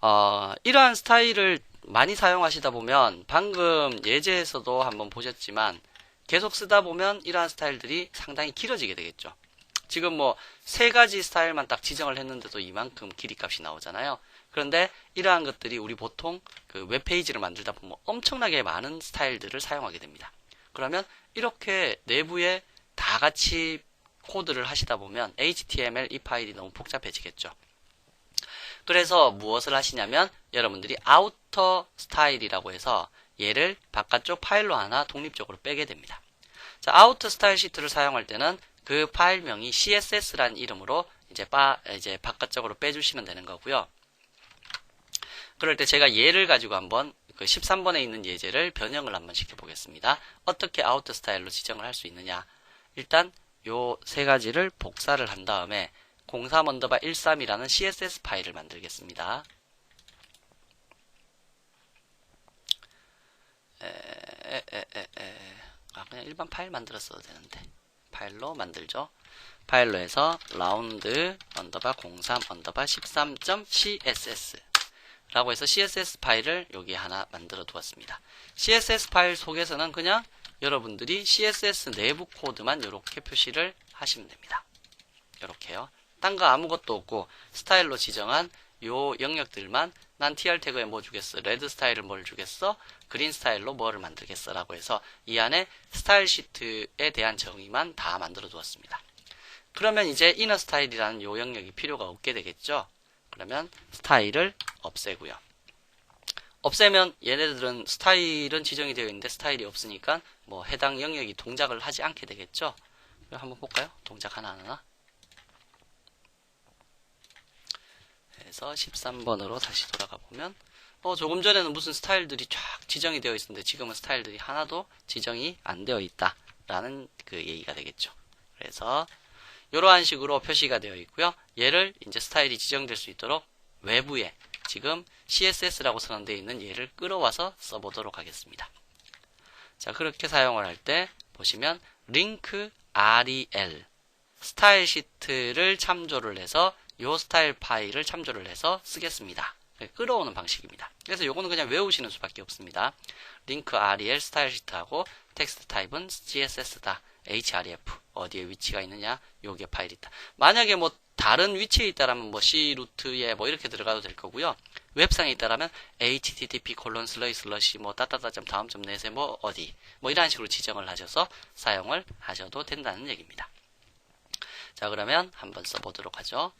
어, 이러한 스타일을 많이 사용하시다 보면 방금 예제에서도 한번 보셨지만 계속 쓰다 보면 이러한 스타일들이 상당히 길어지게 되겠죠. 지금 뭐 세 가지 스타일만 딱 지정을 했는데도 이만큼 길이 값이 나오잖아요. 그런데 이러한 것들이 우리 보통 그 웹페이지를 만들다 보면 엄청나게 많은 스타일들을 사용하게 됩니다. 그러면 이렇게 내부에 다 같이 코드를 하시다 보면 HTML 이 파일이 너무 복잡해지겠죠. 그래서 무엇을 하시냐면 여러분들이 아우터 스타일이라고 해서 얘를 바깥쪽 파일로 하나 독립적으로 빼게 됩니다. 자, 아우터 스타일 시트를 사용할 때는 그 파일명이 CSS라는 이름으로 이제 바, 이제 바깥쪽으로 빼주시면 되는 거고요. 그럴 때 제가 얘를 가지고 한번 그 13번에 있는 예제를 변형을 한번 시켜보겠습니다. 어떻게 아우터 스타일로 지정을 할 수 있느냐. 일단 요 세 가지를 복사를 한 다음에 03 언더바 13이라는 CSS 파일을 만들겠습니다. 에, 에, 에, 에, 에. 아, 그냥 일반 파일 만들었어도 되는데. 파일로 만들죠. 파일로 해서 라운드 언더바 03 언더바 13.css 라고 해서 CSS 파일을 여기 하나 만들어 두었습니다. CSS 파일 속에서는 그냥 여러분들이 CSS 내부 코드만 이렇게 표시를 하시면 됩니다. 이렇게요. 딴 거 아무것도 없고 스타일로 지정한 요 영역들만 난 tr 태그에 뭐 주겠어? 레드 스타일을 뭘 주겠어? 그린 스타일로 뭐를 만들겠어? 라고 해서 이 안에 스타일 시트에 대한 정의만 다 만들어 두었습니다. 그러면 이제 이너 스타일이라는 요 영역이 필요가 없게 되겠죠? 그러면 스타일을 없애고요. 없애면 얘네들은 스타일은 지정이 되어 있는데 스타일이 없으니까 뭐 해당 영역이 동작을 하지 않게 되겠죠? 한번 볼까요? 동작 하나하나 해서 13번으로 다시 돌아가 보면 어, 조금 전에는 무슨 스타일들이 쫙 지정이 되어 있었는데 지금은 스타일들이 하나도 지정이 안 되어 있다 라는 그 얘기가 되겠죠. 그래서 이러한 식으로 표시가 되어 있고요. 얘를 이제 스타일이 지정될 수 있도록 외부에 지금 CSS라고 선언되어 있는 얘를 끌어와서 써보도록 하겠습니다. 자 그렇게 사용을 할 때 보시면 링크 rel 스타일 시트를 참조를 해서 요 스타일 파일을 참조를 해서 쓰겠습니다. 끌어오는 방식입니다. 그래서 요거는 그냥 외우시는 수밖에 없습니다. 링크 rel 스타일 시트하고 텍스트 타입은 css다. href 어디에 위치가 있느냐 요게 파일이다. 만약에 뭐 다른 위치에 있다라면 뭐 c 루트에 뭐 이렇게 들어가도 될 거고요. 웹상에 있다라면 http 콜론 슬러시 슬러시 뭐 따따따 다음 점 넷에 뭐 어디 뭐 이런 식으로 지정을 하셔서 사용을 하셔도 된다는 얘기입니다. 자 그러면 한번 써보도록 하죠.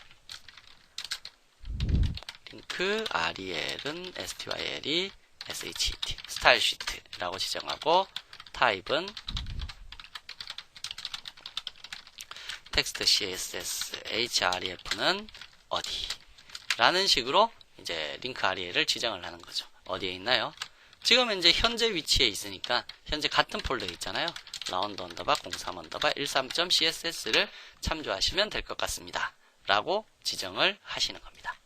링크 rel은 styl이 shet 스타일 시트라고 지정하고 타입은 텍스트 css href는 어디 라는 식으로 이제 링크 rel을 지정을 하는 거죠. 어디에 있나요? 지금 이제 현재 위치에 있으니까 현재 같은 폴더에 있잖아요. 라운드 언더바 03 언더바 13.css를 참조하시면 될 것 같습니다. 라고 지정을 하시는 겁니다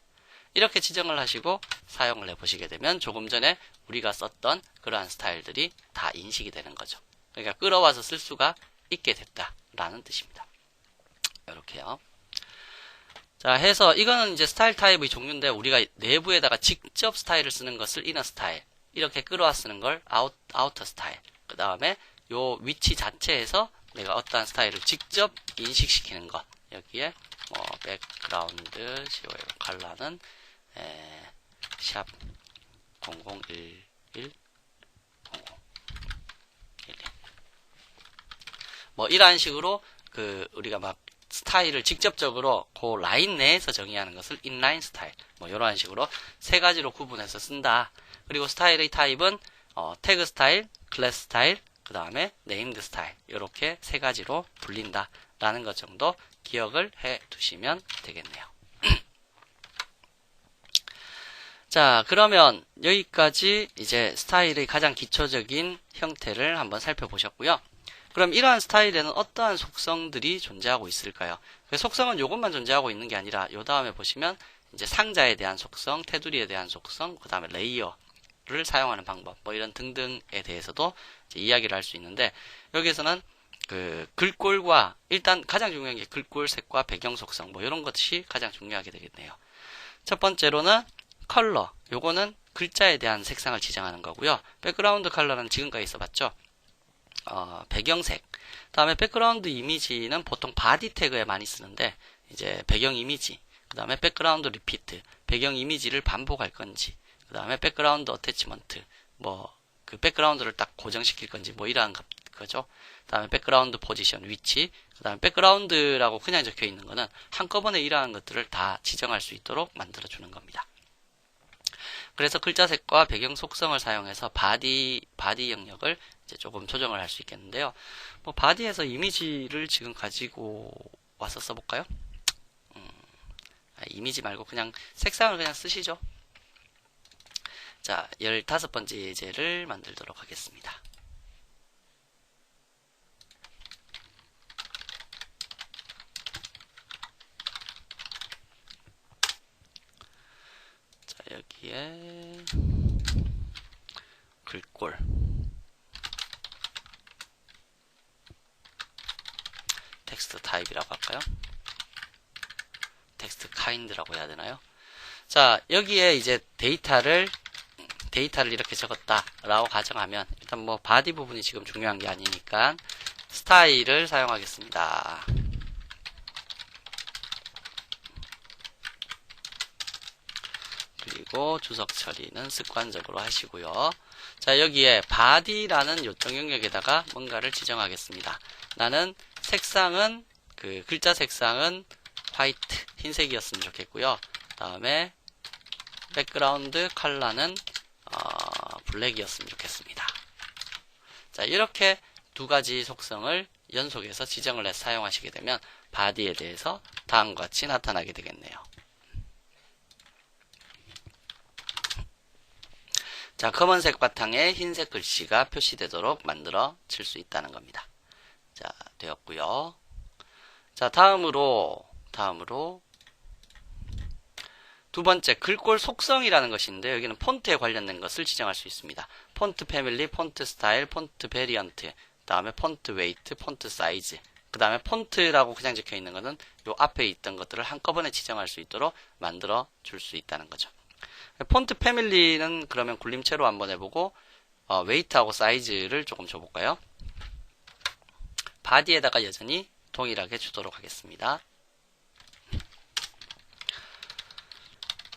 이렇게 지정을 하시고 사용을 해 보시게 되면 조금 전에 우리가 썼던 그러한 스타일들이 다 인식이 되는 거죠. 그러니까 끌어와서 쓸 수가 있게 됐다라는 뜻입니다. 이렇게요. 자, 해서 이거는 이제 스타일 타입의 종류인데 우리가 내부에다가 직접 스타일을 쓰는 것을 이너 스타일 이렇게 끌어와 쓰는 걸 아웃, 아우터 스타일 그 다음에 요 위치 자체에서 내가 어떠한 스타일을 직접 인식시키는 것 여기에 뭐 백그라운드 COL 컬러는 에, 샵 0011 0011뭐 이러한 식으로 그 우리가 막 스타일을 직접적으로 그 라인 내에서 정의하는 것을 인라인 스타일 뭐 이러한 식으로 세 가지로 구분해서 쓴다. 그리고 스타일의 타입은 어, 태그 스타일, 클래스 스타일, 그 다음에 네임드 스타일 이렇게 세 가지로 불린다 라는 것 정도 기억을 해 두시면 되겠네요. 자, 그러면 여기까지 이제 스타일의 가장 기초적인 형태를 한번 살펴보셨고요. 그럼 이러한 스타일에는 어떠한 속성들이 존재하고 있을까요? 그 속성은 이것만 존재하고 있는 게 아니라 요 다음에 보시면 이제 상자에 대한 속성, 테두리에 대한 속성, 그 다음에 레이어를 사용하는 방법, 뭐 이런 등등에 대해서도 이야기를 할 수 있는데 여기에서는 그 글꼴과 일단 가장 중요한 게 글꼴 색과 배경 속성 뭐 이런 것이 가장 중요하게 되겠네요. 첫 번째로는 컬러 요거는 글자에 대한 색상을 지정하는 거고요. 백그라운드 컬러는 지금까지 써봤죠. 어, 배경색. 다음에 백그라운드 이미지는 보통 바디 태그에 많이 쓰는데 이제 배경 이미지. 그 다음에 백그라운드 리피트. 배경 이미지를 반복할 건지. 그 다음에 백그라운드 어태치먼트. 뭐 그 백그라운드를 딱 고정시킬 건지 뭐 이러한 거- 거죠. 그 다음에 백그라운드 포지션 위치. 그 다음에 백그라운드라고 그냥 적혀 있는 거는 한꺼번에 이러한 것들을 다 지정할 수 있도록 만들어 주는 겁니다. 그래서 글자 색과 배경 속성을 사용해서 바디 바디 영역을 이제 조금 조정을 할 수 있겠는데요. 뭐 바디에서 이미지를 지금 가지고 와서 써볼까요? 음, 아, 이미지 말고 그냥 색상을 그냥 쓰시죠. 자, 15번째 예제를 만들도록 하겠습니다. 자, 여기에 글꼴 텍스트 타입이라고 할까요? 텍스트 카인드라고 해야 되나요? 자, 여기에 이제 데이터를 데이터를 이렇게 적었다 라고 가정하면 일단 뭐 바디 부분이 지금 중요한 게 아니니까 스타일을 사용하겠습니다. 그리고 주석 처리는 습관적으로 하시고요. 자, 여기에 body라는 요청 영역에다가 뭔가를 지정하겠습니다. 나는 색상은 그 글자 색상은 화이트 흰색이었으면 좋겠고요. 다음에 백그라운드 컬러는 어, 블랙이었으면 좋겠습니다. 자, 이렇게 두 가지 속성을 연속해서 지정을 해서 사용하시게 되면 바디에 대해서 다음과 같이 나타나게 되겠네요. 자, 검은색 바탕에 흰색 글씨가 표시되도록 만들어 칠 수 있다는 겁니다. 자, 되었고요. 자, 다음으로 다음으로 두 번째 글꼴 속성이라는 것인데 여기는 폰트에 관련된 것을 지정할 수 있습니다. 폰트 패밀리, 폰트 스타일, 폰트 베리언트, 다음에 폰트 웨이트, 폰트 사이즈. 그 다음에 폰트라고 그냥 적혀 있는 것은 요 앞에 있던 것들을 한꺼번에 지정할 수 있도록 만들어 줄 수 있다는 거죠. 폰트 패밀리는 그러면 굴림체로 한번 해보고 어, 웨이트하고 사이즈를 조금 줘볼까요? 바디에다가 여전히 동일하게 주도록 하겠습니다.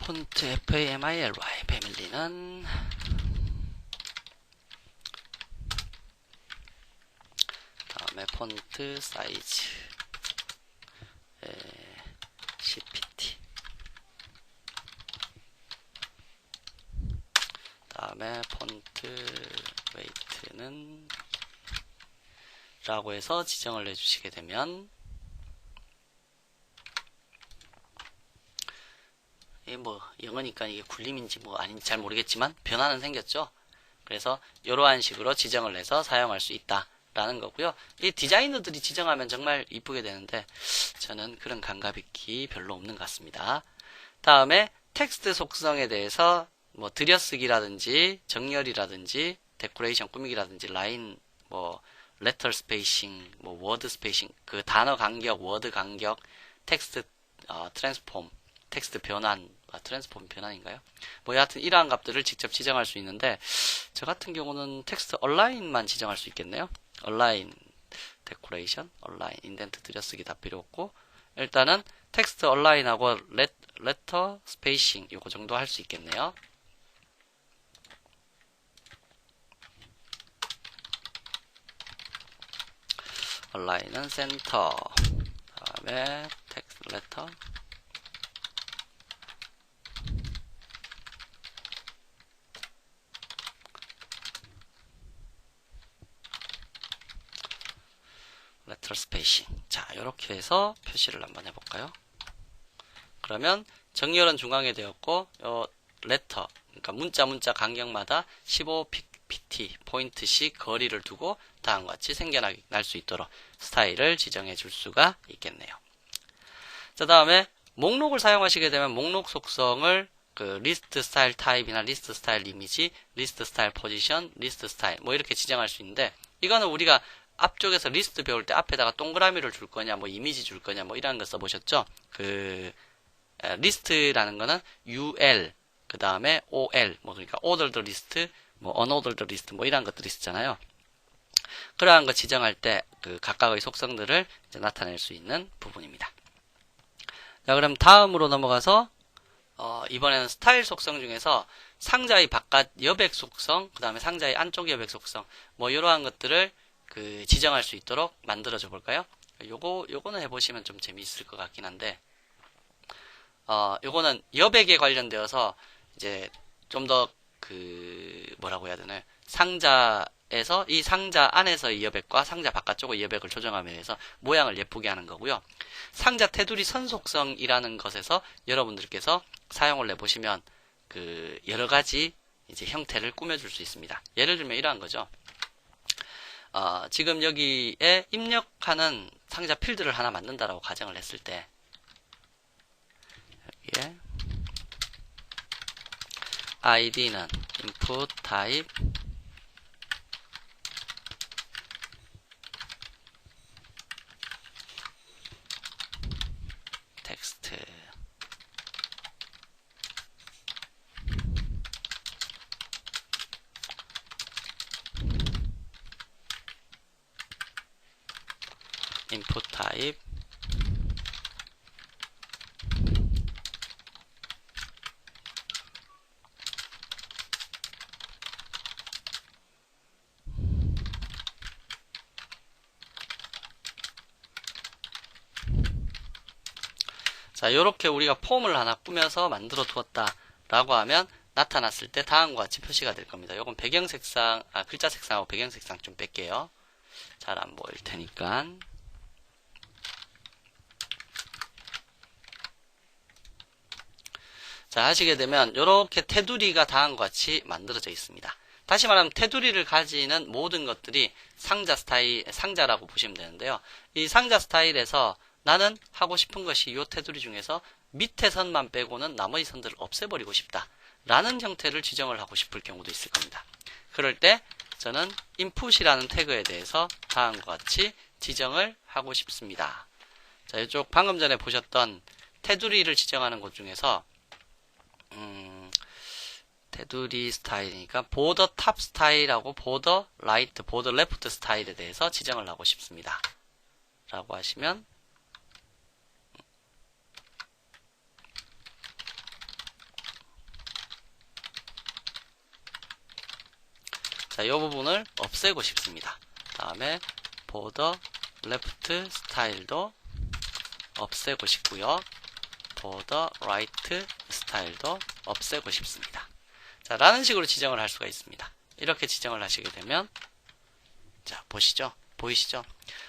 폰트 family 패밀리는 다음에 폰트 사이즈 에, 다음에 폰트 웨이트는 라고 해서 지정을 해주시게 되면 이게 뭐 영어니까 이게 굴림인지 뭐 아닌지 잘 모르겠지만 변화는 생겼죠. 그래서 이러한 식으로 지정을 해서 사용할 수 있다 라는 거고요. 이 디자이너들이 지정하면 정말 이쁘게 되는데 저는 그런 감각이 별로 없는 것 같습니다. 다음에 텍스트 속성에 대해서 뭐 들여쓰기라든지 정렬이라든지 데코레이션 꾸미기라든지 라인 뭐 레터 스페이싱, 뭐 워드 스페이싱, 그 단어 간격, 워드 간격, 텍스트 어, 트랜스폼, 텍스트 변환, 아, 트랜스폼 변환인가요? 뭐 여하튼 이러한 값들을 직접 지정할 수 있는데 저 같은 경우는 텍스트 얼라인만 지정할 수 있겠네요. 얼라인, 데코레이션, 얼라인, 인덴트 들여쓰기 다 필요 없고 일단은 텍스트 얼라인하고 레, 레터 스페이싱 요거 정도 할 수 있겠네요. 얼라인은 센터 다음에 텍스트 레터 레터 스페이싱 자 이렇게 해서 표시를 한번 해볼까요? 그러면 정렬은 중앙에 되었고 요 레터 그러니까 문자 문자 간격마다 15pt 포인트씩 거리를 두고 다음과 같이 생겨날 수 있도록 스타일을 지정해 줄 수가 있겠네요. 자 다음에 목록을 사용하시게 되면 목록 속성을 그 리스트 스타일 타입이나 리스트 스타일 이미지, 리스트 스타일 포지션, 리스트 스타일 뭐 이렇게 지정할 수 있는데 이거는 우리가 앞쪽에서 리스트 배울 때 앞에다가 동그라미를 줄 거냐, 뭐 이미지 줄 거냐, 뭐 이런 거 써보셨죠? 그 에, 리스트라는 거는 UL, 그그 다음에 OL, 뭐 그러니까 ordered list, 뭐 unordered list, 뭐 이런 것들이 있잖아요. 그러한 거 지정할 때 그 각각의 속성들을 나타낼 수 있는 부분입니다. 자, 그럼 다음으로 넘어가서 어, 이번에는 스타일 속성 중에서 상자의 바깥 여백 속성, 그 다음에 상자의 안쪽 여백 속성, 뭐 이러한 것들을 그 지정할 수 있도록 만들어 줘 볼까요? 요거 요거는 해보시면 좀 재미있을 것 같긴 한데, 어, 요거는 여백에 관련되어서 이제 좀 더 그 뭐라고 해야 되나요? 상자에서 이 상자 안에서의 여백과 상자 바깥쪽의 여백을 조정하며 해서 모양을 예쁘게 하는 거고요. 상자 테두리 선속성이라는 것에서 여러분들께서 사용을 해보시면 그 여러 가지 이제 형태를 꾸며줄 수 있습니다. 예를 들면 이러한 거죠. 어, 지금 여기에 입력하는 상자 필드를 하나 만든다라고 가정을 했을 때 여기에 id는 input type 텍스트 input type 자, 이렇게 우리가 폼을 하나 꾸며서 만들어 두었다 라고 하면 나타났을 때 다음과 같이 표시가 될 겁니다. 이건 배경 색상, 아, 글자 색상하고 배경 색상 좀 뺄게요. 잘 안 보일 테니까. 자, 하시게 되면 이렇게 테두리가 다음과 같이 만들어져 있습니다. 다시 말하면 테두리를 가지는 모든 것들이 상자 스타일, 상자라고 보시면 되는데요. 이 상자 스타일에서 나는 하고 싶은 것이 이 테두리 중에서 밑에 선만 빼고는 나머지 선들을 없애버리고 싶다. 라는 형태를 지정을 하고 싶을 경우도 있을 겁니다. 그럴 때 저는 input이라는 태그에 대해서 다음과 같이 지정을 하고 싶습니다. 자, 이쪽 방금 전에 보셨던 테두리를 지정하는 곳 중에서 음, 테두리 스타일이니까 보더 탑 스타일하고 보더 라이트, 보더 레프트 스타일에 대해서 지정을 하고 싶습니다. 라고 하시면 이 부분을 없애고 싶습니다. 다음에 보더 레프트 스타일도 없애고 싶고요. 보더 라이트 스타일도 없애고 싶습니다. 자, 라는 식으로 지정을 할 수가 있습니다. 이렇게 지정을 하시게 되면 자, 보시죠. 보이시죠?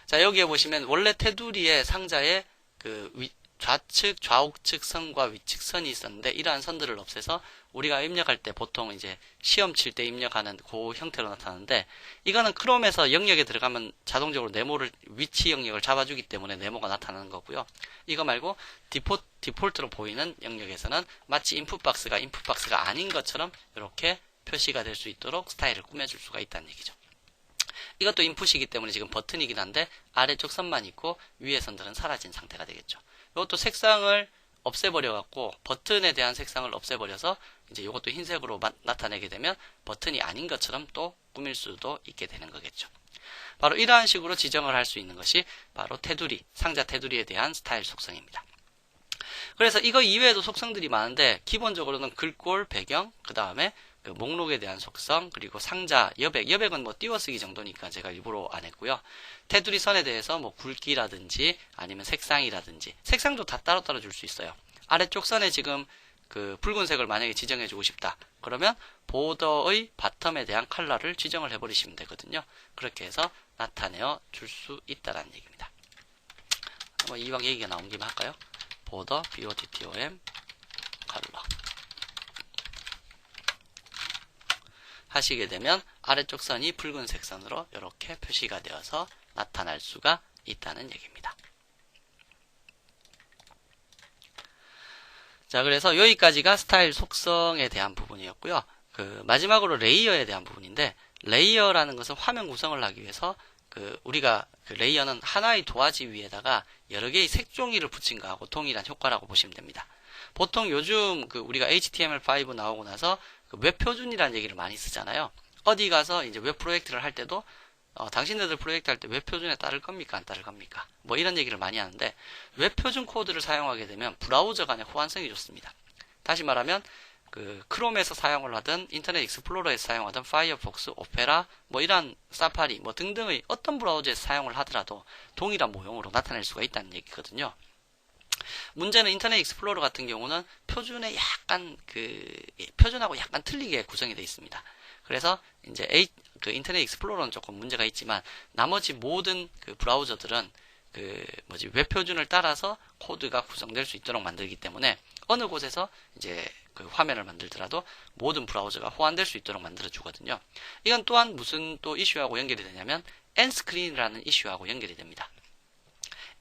자, 여기에 보시면 원래 테두리의 상자에 그 위, 좌측, 좌우측 선과 위측 선이 있었는데 이러한 선들을 없애서 우리가 입력할 때 보통 이제 시험 칠 때 입력하는 그 형태로 나타나는데 이거는 크롬에서 영역에 들어가면 자동적으로 네모를 위치 영역을 잡아주기 때문에 네모가 나타나는 거고요. 이거 말고 디포, 디폴트로 보이는 영역에서는 마치 인풋 박스가 인풋 박스가 아닌 것처럼 이렇게 표시가 될 수 있도록 스타일을 꾸며줄 수가 있다는 얘기죠. 이것도 인풋이기 때문에 지금 버튼이긴 한데 아래쪽 선만 있고 위에 선들은 사라진 상태가 되겠죠. 이것도 색상을 없애버려 갖고 버튼에 대한 색상을 없애버려서 이제 이것도 흰색으로 마, 나타내게 되면 버튼이 아닌 것처럼 또 꾸밀 수도 있게 되는 거겠죠. 바로 이러한 식으로 지정을 할 수 있는 것이 바로 테두리, 상자 테두리에 대한 스타일 속성입니다. 그래서 이거 이외에도 속성들이 많은데 기본적으로는 글꼴, 배경, 그 다음에 그 목록에 대한 속성, 그리고 상자, 여백, 여백은 뭐 띄워쓰기 정도니까 제가 일부러 안 했고요. 테두리 선에 대해서 뭐 굵기라든지 아니면 색상이라든지 색상도 다 따로따로 줄 수 있어요. 아래쪽 선에 지금 그 붉은색을 만약에 지정해 주고 싶다. 그러면 보더의 바텀에 대한 컬러를 지정을 해 버리시면 되거든요. 그렇게 해서 나타내어 줄 수 있다는 얘기입니다. 한번 이왕 얘기가 나온 김에 할까요? 보더, BODTOM, 컬러. 하시게 되면 아래쪽 선이 붉은색 선으로 이렇게 표시가 되어서 나타날 수가 있다는 얘기입니다. 자, 그래서 여기까지가 스타일 속성에 대한 부분이었고요. 그 마지막으로 레이어에 대한 부분인데 레이어라는 것은 화면 구성을 하기 위해서 그 우리가 그 레이어는 하나의 도화지 위에다가 여러 개의 색종이를 붙인 거하고 동일한 효과라고 보시면 됩니다. 보통 요즘 그 우리가 HTML5 나오고 나서 그 웹 표준이라는 얘기를 많이 쓰잖아요. 어디 가서 이제 웹 프로젝트를 할 때도 어, 당신네들 프로젝트 할 때 웹 표준에 따를 겁니까? 안 따를 겁니까? 뭐 이런 얘기를 많이 하는데 웹 표준 코드를 사용하게 되면 브라우저 간의 호환성이 좋습니다. 다시 말하면 그 크롬에서 사용을 하든 인터넷 익스플로러에서 사용하든 파이어폭스, 오페라, 뭐 이런 사파리 뭐 등등의 어떤 브라우저에서 사용을 하더라도 동일한 모형으로 나타낼 수가 있다는 얘기거든요. 문제는 인터넷 익스플로러 같은 경우는 표준에 약간 그 예, 표준하고 약간 틀리게 구성이 되어 있습니다. 그래서 이제 A, 그 인터넷 익스플로러는 조금 문제가 있지만 나머지 모든 그 브라우저들은 그 뭐지 웹 표준을 따라서 코드가 구성될 수 있도록 만들기 때문에 어느 곳에서 이제 그 화면을 만들더라도 모든 브라우저가 호환될 수 있도록 만들어 주거든요. 이건 또한 무슨 또 이슈하고 연결이 되냐면 엔스크린이라는 이슈하고 연결이 됩니다.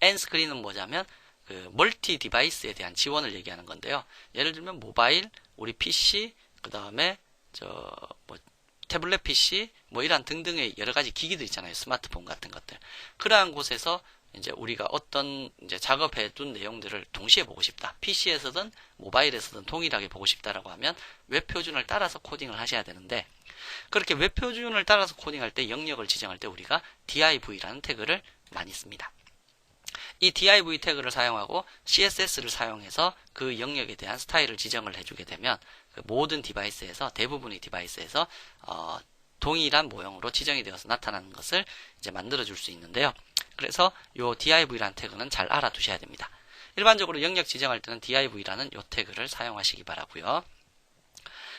엔스크린은 뭐냐면 그 멀티 디바이스에 대한 지원을 얘기하는 건데요. 예를 들면 모바일, 우리 PC, 그 다음에 저 뭐 태블릿 PC, 뭐 이런 등등의 여러 가지 기기들 있잖아요. 스마트폰 같은 것들. 그러한 곳에서 이제 우리가 어떤 이제 작업해 둔 내용들을 동시에 보고 싶다. PC에서든 모바일에서든 동일하게 보고 싶다라고 하면 웹 표준을 따라서 코딩을 하셔야 되는데 그렇게 웹 표준을 따라서 코딩할 때 영역을 지정할 때 우리가 div라는 태그를 많이 씁니다. 이 div 태그를 사용하고 css를 사용해서 그 영역에 대한 스타일을 지정을 해주게 되면 그 모든 디바이스에서 대부분의 디바이스에서 어, 동일한 모형으로 지정이 되어서 나타나는 것을 이제 만들어 줄 수 있는데요. 그래서 요 div라는 태그는 잘 알아두셔야 됩니다. 일반적으로 영역 지정할 때는 div라는 요 태그를 사용하시기 바라고요.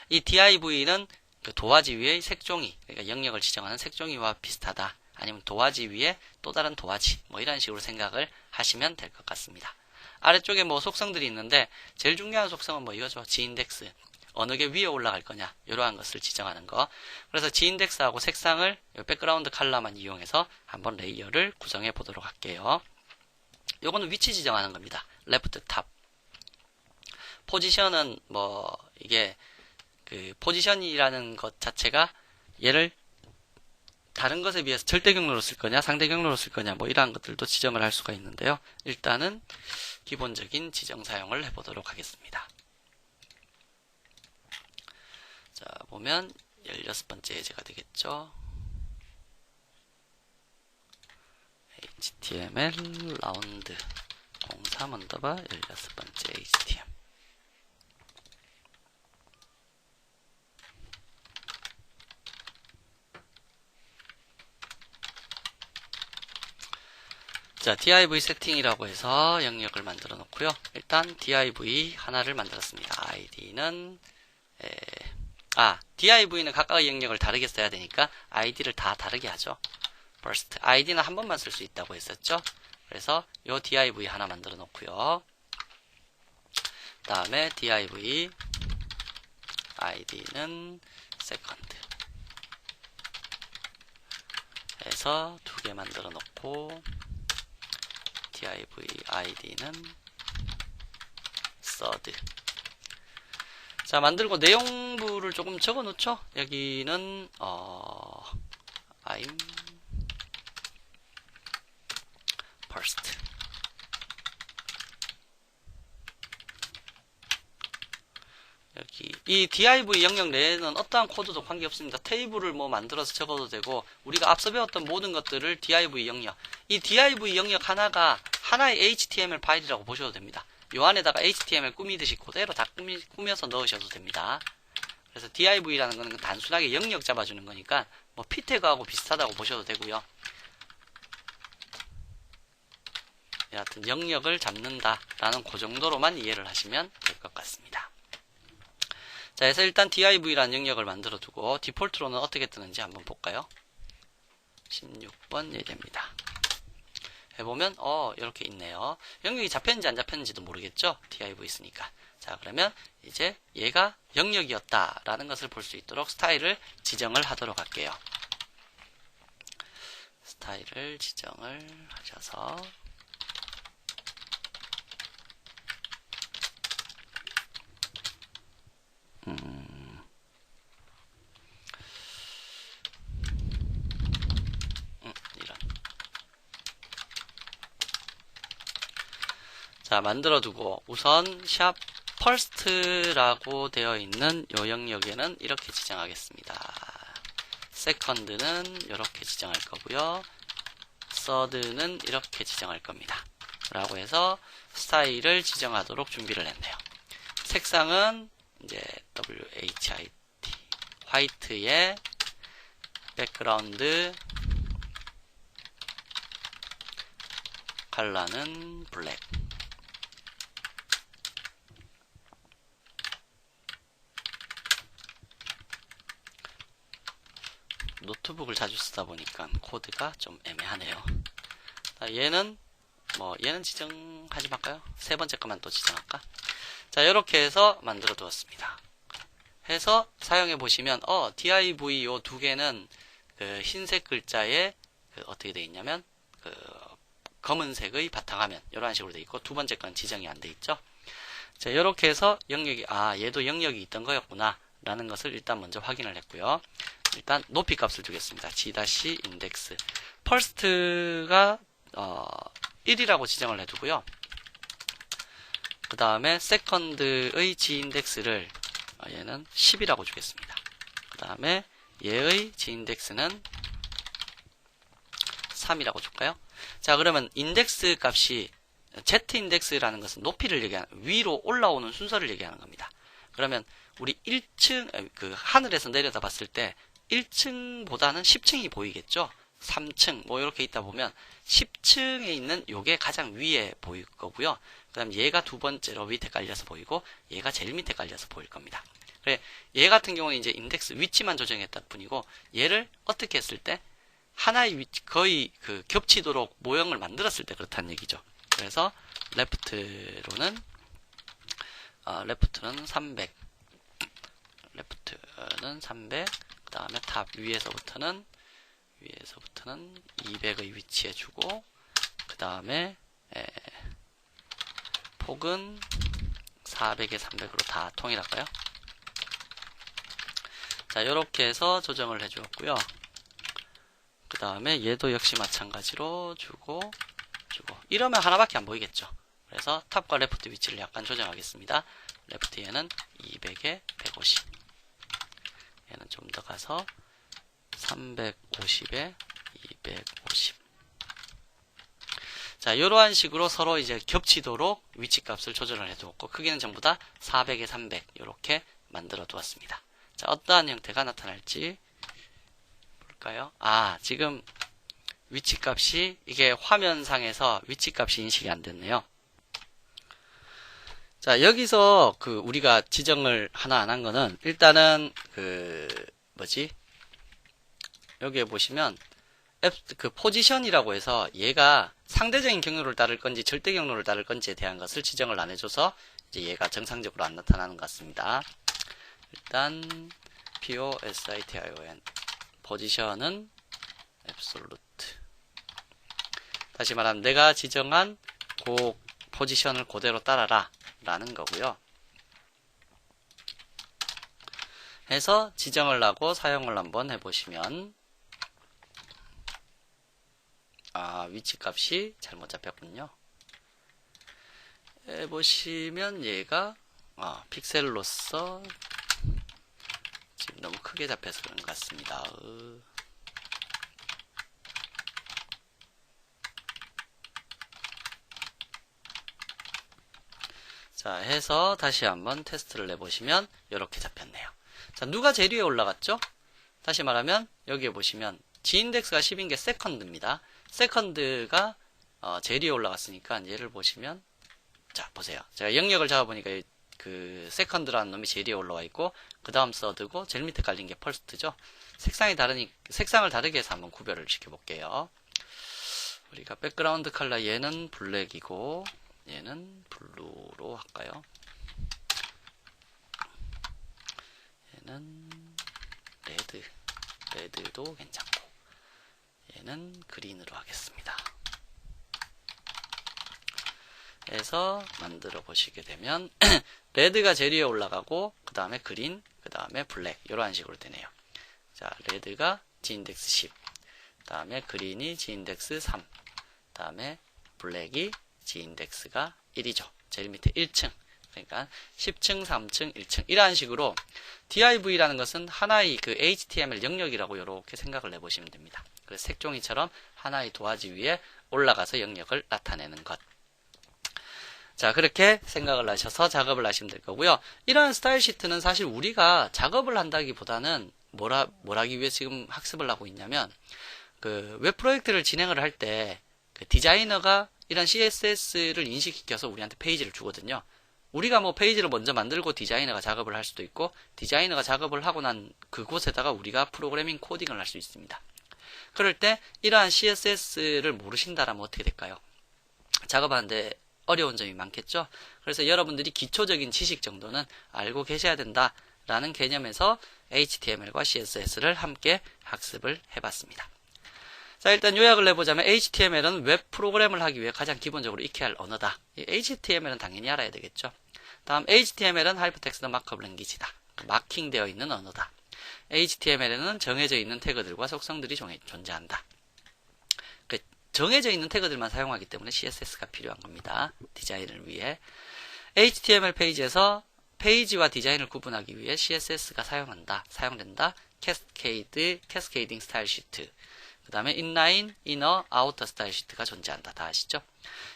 이 div는 그 도화지 위의 색종이, 그러니까 영역을 지정하는 색종이와 비슷하다. 아니면 도화지 위에 또 다른 도화지, 뭐 이런 식으로 생각을 하시면 될 것 같습니다. 아래쪽에 뭐 속성들이 있는데 제일 중요한 속성은 뭐 이거죠. 지인덱스. 어느 게 위에 올라갈 거냐 이러한 것을 지정하는 거 그래서 지인덱스하고 색상을 백그라운드 컬러만 이용해서 한번 레이어를 구성해 보도록 할게요 요거는 위치 지정하는 겁니다 레프트 탑 포지션은 뭐 이게 그 포지션이라는 것 자체가 얘를 다른 것에 비해서 절대 경로로 쓸 거냐 상대 경로로 쓸 거냐 뭐 이러한 것들도 지정을 할 수가 있는데요. 일단은 기본적인 지정 사용을 해보도록 하겠습니다. 자, 보면 16번째 예제가 되겠죠. HTML 라운드. 03 언더바 16번째 HTML 자, div 세팅이라고 해서 영역을 만들어 놓고요. 일단 div 하나를 만들었습니다. id는 에, 아, div는 각각의 영역을 다르게 써야 되니까 id를 다 다르게 하죠. first id는 한 번만 쓸 수 있다고 했었죠. 그래서 요 div 하나 만들어 놓고요. 다음에 div id는 second 해서 두 개 만들어 놓고 div id는 third 자, 만들고 내용부를 조금 적어 놓죠? 여기는, 어, I'm first. 여기, 이 div 영역 내에는 어떠한 코드도 관계없습니다. 테이블을 뭐 만들어서 적어도 되고, 우리가 앞서 배웠던 모든 것들을 div 영역, 이 div 영역 하나가 하나의 HTML 파일이라고 보셔도 됩니다. 요 안에다가 HTML 꾸미듯이 그대로 다 꾸미, 꾸며서 넣으셔도 됩니다. 그래서 div라는 거는 단순하게 영역 잡아주는 거니까 뭐 p태그하고 비슷하다고 보셔도 되고요. 여하튼 영역을 잡는다라는 그 정도로만 이해를 하시면 될 것 같습니다. 자, 그래서 일단 div라는 영역을 만들어 두고 디폴트로는 어떻게 뜨는지 한번 볼까요? 16번 예제입니다. 해보면 어 이렇게 있네요. 영역이 잡혔는지 안 잡혔는지도 모르겠죠. div 있으니까. 자 그러면 이제 얘가 영역이었다라는 것을 볼 수 있도록 스타일을 지정을 하도록 할게요. 스타일을 지정을 하셔서 음 자 만들어 두고 우선 샵 first라고 되어 있는 요 영역에는 이렇게 지정하겠습니다. second는 이렇게 지정할 거고요. third는 이렇게 지정할 겁니다. 라고 해서 스타일을 지정하도록 준비를 했네요. 색상은 이제 WHIT 화이트에 백그라운드 컬러는 블랙 노트북을 자주 쓰다 보니까 코드가 좀 애매하네요. 자, 얘는 뭐 얘는 지정하지 말까요? 세 번째 것만 또 지정할까? 자, 이렇게 해서 만들어 두었습니다. 해서 사용해 보시면 어 div 요 두 개는 그 흰색 글자에 그 어떻게 되어 있냐면 그 검은색의 바탕화면 이런 식으로 되어 있고 두 번째 건 지정이 안 돼 있죠. 자, 이렇게 해서 영역이 아 얘도 영역이 있던 거였구나 라는 것을 일단 먼저 확인을 했고요. 일단 높이 값을 주겠습니다. g-index first가 어, 1이라고 지정을 해두고요. 그 다음에 second의 gindex를 어, 얘는 10이라고 주겠습니다. 그 다음에 얘의 gindex는 3이라고 줄까요? 자 그러면 인덱스 값이 zindex라는 것은 높이를 얘기하는 위로 올라오는 순서를 얘기하는 겁니다. 그러면 우리 1층 그 하늘에서 내려다 봤을 때 1층보다는 10층이 보이겠죠? 3층 뭐 이렇게 있다 보면 10층에 있는 요게 가장 위에 보일 거고요. 그 다음 얘가 두 번째로 밑에 깔려서 보이고 얘가 제일 밑에 깔려서 보일 겁니다. 그래 얘 같은 경우는 이제 인덱스 위치만 조정했다 뿐이고 얘를 어떻게 했을 때 하나의 위치 거의 그 겹치도록 모형을 만들었을 때 그렇다는 얘기죠. 그래서 레프트로는 어, 레프트는 300 레프트는 300 그 다음에 탑 위에서부터는 위에서부터는 200의 위치에 주고 그 다음에 폭은 400에 300으로 다 통일할까요? 자 이렇게 해서 조정을 해 주었고요. 그 다음에 얘도 역시 마찬가지로 주고 주고. 이러면 하나밖에 안 보이겠죠. 그래서 탑과 레프트 위치를 약간 조정하겠습니다. 레프트 얘는 200에 150 얘는 좀 더 가서 350에 250. 자, 이러한 식으로 서로 이제 겹치도록 위치 값을 조절을 해두었고, 크기는 전부 다 400에 300, 이렇게 만들어 두었습니다. 자, 어떠한 형태가 나타날지 볼까요? 아, 지금 위치 값이, 이게 화면상에서 위치 값이 인식이 안 됐네요. 자, 여기서 그 우리가 지정을 하나 안 한 거는, 일단은 그, 뭐지? 여기에 보시면 앱, 그 포지션이라고 해서 얘가 상대적인 경로를 따를 건지 절대 경로를 따를 건지에 대한 것을 지정을 안 해줘서 이제 얘가 정상적으로 안 나타나는 것 같습니다. 일단 POSITION 포지션은 absolute 다시 말하면 내가 지정한 그 포지션을 그대로 따라라 라는 거고요. 해서 지정을 하고 사용을 한번 해보시면 아, 위치 값이 잘못 잡혔군요. 해보시면 얘가 아, 픽셀로서 지금 너무 크게 잡혀서 그런 것 같습니다. 으. 자, 해서 다시 한번 테스트를 내보시면 이렇게 잡혔네요. 자, 누가 제일 위에 올라갔죠? 다시 말하면 여기에 보시면 G인덱스가 10인 게 세컨드입니다. 세컨드가 어, 제일 위에 올라갔으니까 얘를 보시면 자 보세요. 제가 영역을 잡아보니까 그 세컨드라는 놈이 제일 위에 올라와 있고 그 다음 서드고 제일 밑에 깔린 게 펄스트죠. 색상이 다르니 색상을 다르게 해서 한번 구별을 시켜볼게요. 우리가 백그라운드 컬러 얘는 블랙이고 얘는 블루로 할까요? 얘는 레드 레드도 괜찮고 얘는 그린으로 하겠습니다. 해서 만들어 보시게 되면 레드가 제일 위에 올라가고 그 다음에 그린 그 다음에 블랙 이러한 식으로 되네요. 자 레드가 G인덱스 10 다음에 그린이 G인덱스 3 다음에 블랙이 G인덱스가 1이죠. 제일 밑에 1층 그러니까 10층, 3층, 1층 이러한 식으로 div라는 것은 하나의 그 HTML 영역이라고 이렇게 생각을 해보시면 됩니다. 그래서 색종이처럼 하나의 도화지 위에 올라가서 영역을 나타내는 것. 자, 그렇게 생각을 하셔서 작업을 하시면 될 거고요. 이러한 스타일 시트는 사실 우리가 작업을 한다기보다는 뭐라, 뭘 하기 위해 지금 학습을 하고 있냐면, 그, 웹 프로젝트를 진행을 할 때, 그 디자이너가 이런 CSS를 인식시켜서 우리한테 페이지를 주거든요. 우리가 뭐 페이지를 먼저 만들고 디자이너가 작업을 할 수도 있고, 디자이너가 작업을 하고 난 그곳에다가 우리가 프로그래밍 코딩을 할 수 있습니다. 그럴 때, 이러한 CSS를 모르신다라면 어떻게 될까요? 작업하는데 어려운 점이 많겠죠. 그래서 여러분들이 기초적인 지식 정도는 알고 계셔야 된다라는 개념에서 HTML과 CSS를 함께 학습을 해봤습니다. 자, 일단 요약을 해보자면 HTML은 웹 프로그램을 하기 위해 가장 기본적으로 익혀야 할 언어다. 이 HTML은 당연히 알아야 되겠죠. 다음 HTML은 하이퍼텍스트 마크업 랭귀지다. 마킹되어 있는 언어다. HTML에는 정해져 있는 태그들과 속성들이 존재한다. 그 정해져 있는 태그들만 사용하기 때문에 CSS가 필요한 겁니다. 디자인을 위해. HTML 페이지에서 페이지와 디자인을 구분하기 위해 CSS가 사용한다, 사용된다. 캐스케이드, 캐스케이딩 스타일 시트. 그 다음에 인라인, 이너, 아우터 스타일 시트가 존재한다. 다 아시죠?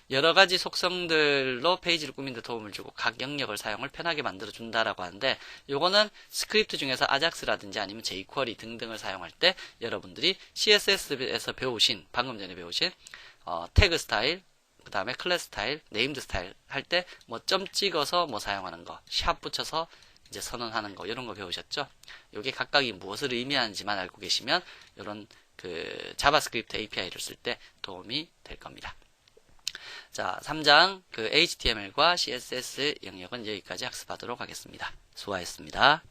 여러 가지 속성들로 페이지를 꾸미는 데 도움을 주고 각 영역을 사용을 편하게 만들어 준다라고 하는데 요거는 스크립트 중에서 아작스라든지 아니면 jQuery 등등을 사용할 때 여러분들이 CSS에서 배우신 방금 전에 배우신 어, 태그 스타일 그 다음에 클래스 스타일, 네임드 스타일 할 때 뭐 점 찍어서 뭐 사용하는 거, 샵 붙여서 이제 선언하는 거 이런 거 배우셨죠? 요게 각각이 무엇을 의미하는지만 알고 계시면 이런 그 자바스크립트 API를 쓸 때 도움이 될 겁니다. 자, 3장 그 HTML과 CSS 영역은 여기까지 학습하도록 하겠습니다. 수고하셨습니다.